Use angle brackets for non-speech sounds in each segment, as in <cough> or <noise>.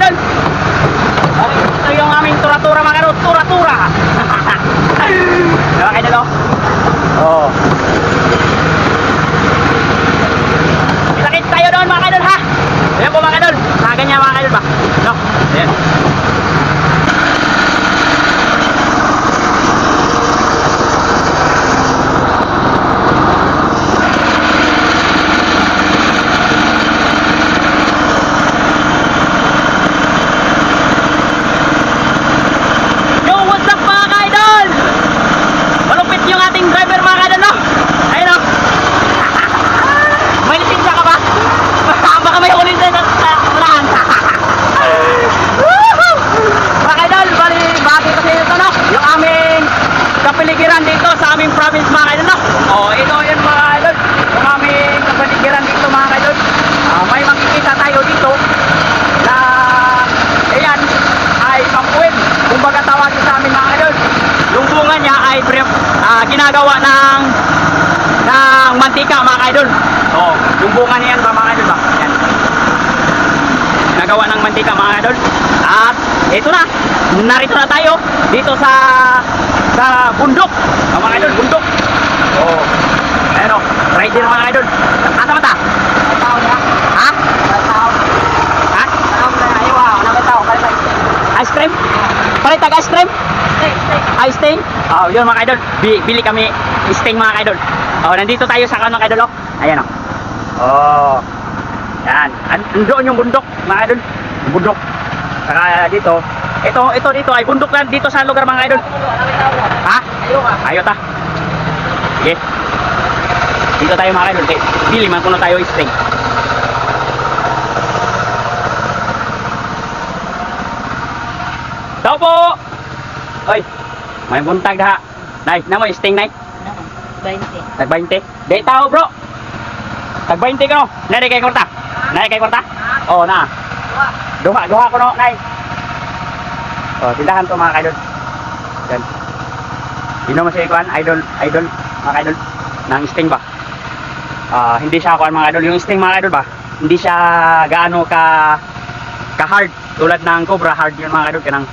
Okay, ito yung aming tura-tura mga ka-idol. Tura-tura. Diba kayo dalo? Oo. Kita-kits tayo doon mga kaidol ha? Ayan po mga kaidol. Sa ganyan mga kaidol ba? No? Ayan. Yo, what's up mga ka-idol? Malupit yung ating driver mga ka-idol, no? Ayun, no? may lisensya ka ba? Baka may ulit na sa sa unahan. Woohoo! mga ka-idol, bali, bakit kasi ito, no? Yung aming kapiligiran dito sa aming province mga ka-idol, no? Oh, ito yun mga ka-idol. Yung aming kapiligiran dito mga ka-idol. Ah, may makikita tayo dito na ayan ay pampuwid kumbaga tawagin sa amin mga idol yung bunga niya ay pre, ginagawa ng ng mantika mga idol oh, yung bunga niya yan ba mga idol ba? Yan. Ginagawa ng mantika mga idol at ito na narito na tayo dito sa sa bundok. Mga idol bundok. Oh ayan o rider mga idol asa mata? Ha? Ha? Ice cream? Pare tag ice cream? Ice stain? Oh, yun mga idol. Bi- bili kami stain mga idol. Oh, nandito tayo sa kanong idol oh. Ayan oh. Oh. Yan. An andoon yung bundok mga idol. Yung bundok. Saka dito, ito ito dito ay bundok lang dito sa lugar mga idol. Ha? Ayot ah. Sige. Dito tayo mga idol. Eh, Bili man kuno tayo stain. Tao po! Oy, may buntag daha. Nay, na mo sting nay. 20. Tag 20. Di tao bro. Tag 20 ka no. Nari kay korta. Nari kay korta. Oh, na. Duha, duha ko no, nay. Oh, tindahan to mga kaidol. Yan. Sino mo si Kuan? Idol, idol, mga idol ng sting ba? Ah, hindi siya kuan mga idol. Yung sting mga idol ba? Hindi siya gaano ka ka hard tulad ng cobra hard yun mga idol kanang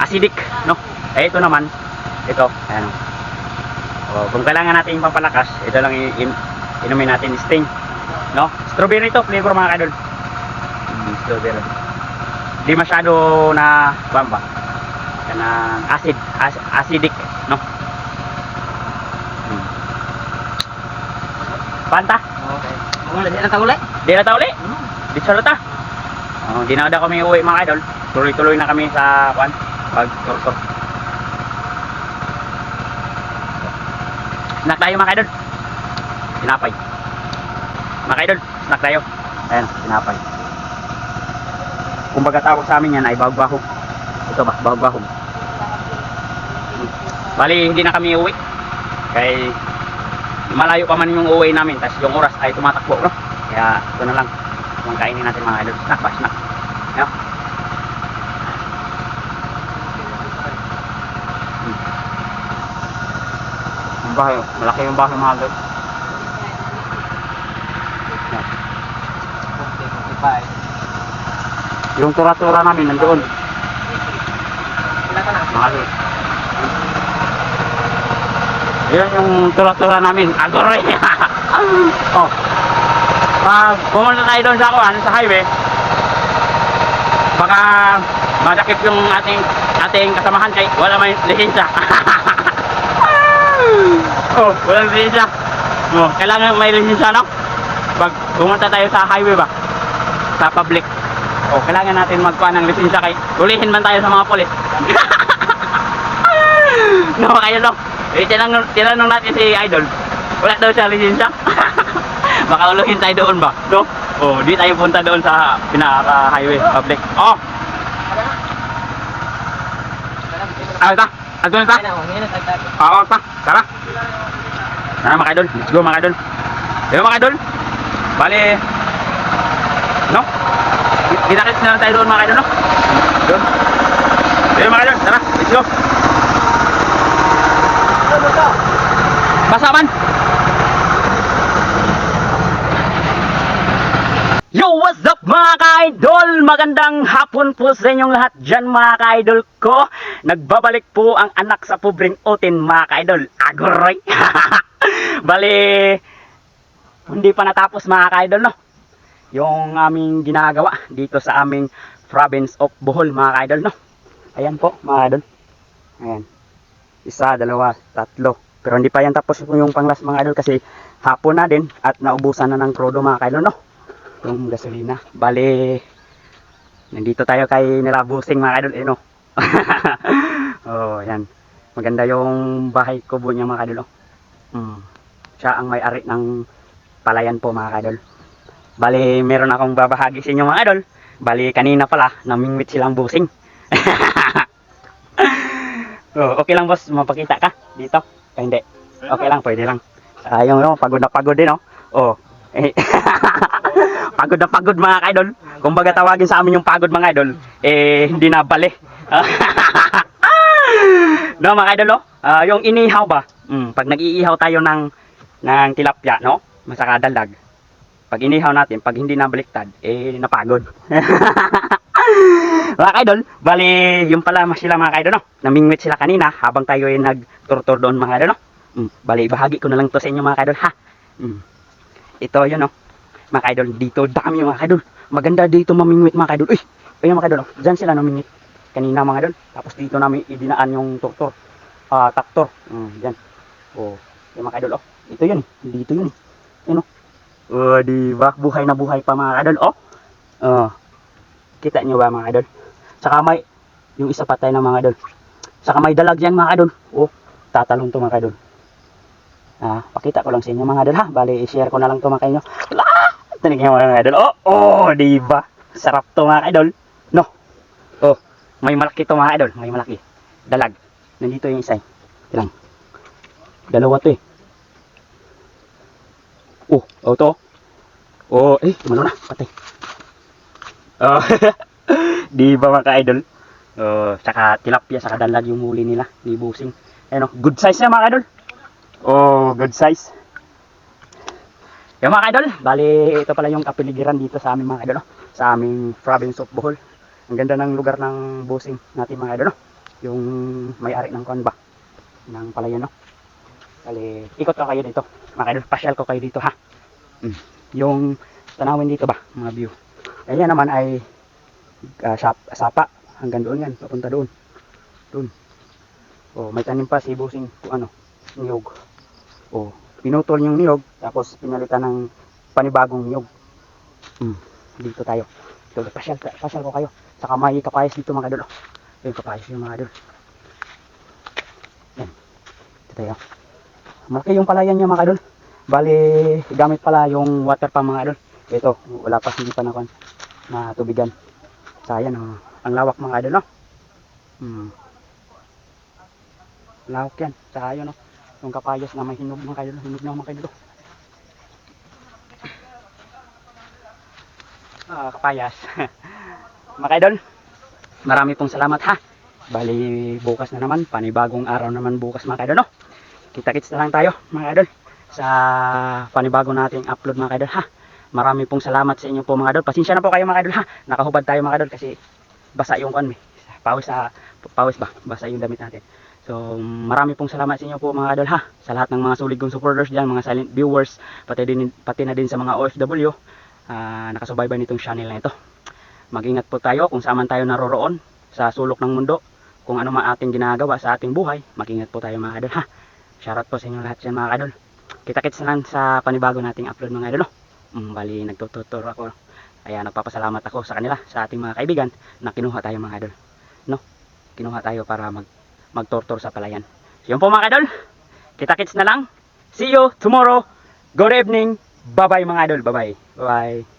acidic no eh ito naman ito ayan oh, kung kailangan natin yung pampalakas ito lang i- in, inumin natin sting no strawberry to flavor mga idol mm, strawberry di masyado na bamba kanang acid ac- acidic no Hmm. Panta? Okay. Lagi na tawala. Di na ta uli? Di sa ta? Oh, di na kami uwi mga idol. Tuloy-tuloy na kami sa kwan, pag turtor. Snack tayo mga idol. Sinapay. Mga idol, snack tayo. Ayan, sinapay. Kumbaga tawag sa amin yan ay bagbaho. Ito ba, bagbaho. Bali, hindi na kami uwi. Kay malayo pa man yung uwi namin, tapos yung oras ay tumatakbo, no? Kaya ito na lang. Yung kainin natin mga idol. Snack ba? Snack. Ayan. Hmm. Yung bahay, malaki yung bahay mga. Ayan. Yung tura-tura namin nandoon. Mga idol. Yan yung tura-tura namin. Agoroy. <laughs> oh. Pag pumunta tayo doon sa kuan, sa highway, baka madakip yung ating ating kasamahan kay wala may lisensya. <laughs> oh, walang lisensya. Oh, kailangan may lisensya no? Pag pumunta tayo sa highway ba? Sa public. Oh, kailangan natin magkuha ng lisensya kay hulihin man tayo sa mga polis. <laughs> no, kayo no. Eh, tinanong, tinanong natin si Idol. Wala daw siya lisensya. <laughs> Baka uluhin tayo doon ba? No? Oh, di tayo punta doon sa pinaka-highway public. Oh! Ah. Ato na ta? Oh, ngayon, tagtag. Oo, ta. Tara. Tara mga idol. Let's go mga idol. Diba mga idol? Bali, no? Kita-kits na lang tayo doon mga idol, no? Doon. Diba mga idol? Tara, let's go. Basa man. Yo, mga ka-idol? Magandang hapon po sa inyong lahat dyan mga ka-idol ko. Nagbabalik po ang anak sa pobreng otin mga ka-idol. Agoray! <laughs> Bali, hindi pa natapos mga ka-idol no? Yung aming ginagawa dito sa aming province of Bohol mga ka-idol no? Ayan po mga ka-idol. Ayan. Isa, dalawa, tatlo. Pero hindi pa yan tapos yung panglas mga idol kasi hapon na din at naubusan na ng krodo mga ka-idol no? Yung gasolina. Bale, nandito tayo kay Nilabusing mga idol, eh no? <laughs> oh, yan. Maganda yung bahay kubo niya mga idol, oh. Mm. Siya ang may-ari ng palayan po mga idol. Bale, meron akong babahagi sa inyo mga idol. Bale, kanina pala, namingwit silang busing. <laughs> oh, okay lang boss, mapakita ka dito? Eh, hindi. Okay lang, pwede lang. Ayong, oh, pagod na pagod din, oh. Oh, eh, <laughs> pagod na pagod mga idol. Kung baga tawagin sa amin yung pagod mga idol, eh hindi na bali. <laughs> no mga idol, no? Ah, yung inihaw ba? Mm, pag nag-iihaw tayo ng ng tilapia, no? Masaka dalag. Pag inihaw natin, pag hindi na baliktad, eh napagod. <laughs> mga idol, bali yung pala mas sila mga idol, no? Namingwit sila kanina habang tayo ay nag-tour-tour doon mga idol, no? Mm, bali bahagi ko na lang to sa inyo mga idol, ha? Mm. Ito yun, no? Mga idol dito dami mga idol maganda dito mamingwit mga idol uy ayun mga idol oh. dyan sila namingwit kanina mga idol tapos dito namin idinaan yung tuktor ah taktor mm, dyan oh yung mga idol oh ito yun eh. dito yun eh. yun oh oh di ba buhay na buhay pa mga idol oh oh kita nyo ba mga idol saka may yung isa patay na mga idol saka may dalag yan mga idol oh tatalon to mga idol Ah, pakita ko lang sa inyo mga idol ha. Bali, i-share ko na lang to mga. Ah! Tinigyan mo mga idol. Oh, oh, di ba? Sarap to mga idol. No. Oh, may malaki to mga idol. May malaki. Dalag. Nandito yung isa. eh. Ilang. Dalawa to eh. Oh, oh to. Oh, eh, tumalo na. Patay. Oh, <laughs> di ba mga idol? Oh, saka tilapia, saka dalag yung huli nila. Ni busing. Ayun oh, good size na mga idol. Oh, good size. Yung mga idol, bali ito pala yung kapiligiran dito sa aming mga idol, no? sa aming province of Bohol. Ang ganda ng lugar ng busing natin mga idol, no? yung may-ari ng kuan ng palayan, no? Bali, ikot ko kayo dito, mga idol, pasyal ko kayo dito ha. Mm. Yung tanawin dito ba, mga view. Ayan naman ay sap, sapa, hanggang doon yan, papunta doon. Doon. Oh, may tanim pa si busing, kung ano, niyog. Oh, pinutol yung niyog tapos pinalitan ng panibagong niyog. Hmm, dito tayo. Dito, pasyal, pasyal ko kayo. Saka may kapayas dito mga idol. oh. Yung kapayas yung mga idol. Yan. Dito tayo. Malaki yung palayan niya mga idol. Bali, gamit pala yung water pa mga idol. Ito, wala pa, hindi pa na na tubigan. Sayang, oh. ang lawak mga idol, no? Hmm. Lawak yan. Yun, no? Yung kapayas na may hinog mga kaidol, hinog na mga kaidol. Ah, kapayas. <laughs> mga kaidol, marami pong salamat ha. Bali, bukas na naman, panibagong araw naman bukas mga kaidol, no? Kita-kits na lang tayo mga kaidol sa panibago nating upload mga kaidol ha. Marami pong salamat sa inyo po mga kaidol. Pasensya na po kayo mga kaidol ha. Nakahubad tayo mga kaidol kasi basa yung kan Pawis sa pawis ba? Basa yung damit natin. So, marami pong salamat sa inyo po mga idol ha. Sa lahat ng mga sulig kong supporters diyan, mga silent viewers, pati din pati na din sa mga OFW, ah nakasubaybay nitong channel na ito. Mag-ingat po tayo kung saan man tayo naroroon sa sulok ng mundo, kung ano man ating ginagawa sa ating buhay, mag-ingat po tayo mga idol ha. Shoutout po sa inyo lahat dyan mga idol. Kita-kits na lang sa panibago nating upload mga idol. No? Mm, bali, nagtututor ako. Kaya nagpapasalamat ako sa kanila, sa ating mga kaibigan na kinuha tayo mga idol. No? Kinuha tayo para mag magtortor sa palayan. So, yun po mga idol. Kita-kits na lang. See you tomorrow. Good evening. Bye-bye mga idol. Bye-bye. Bye-bye.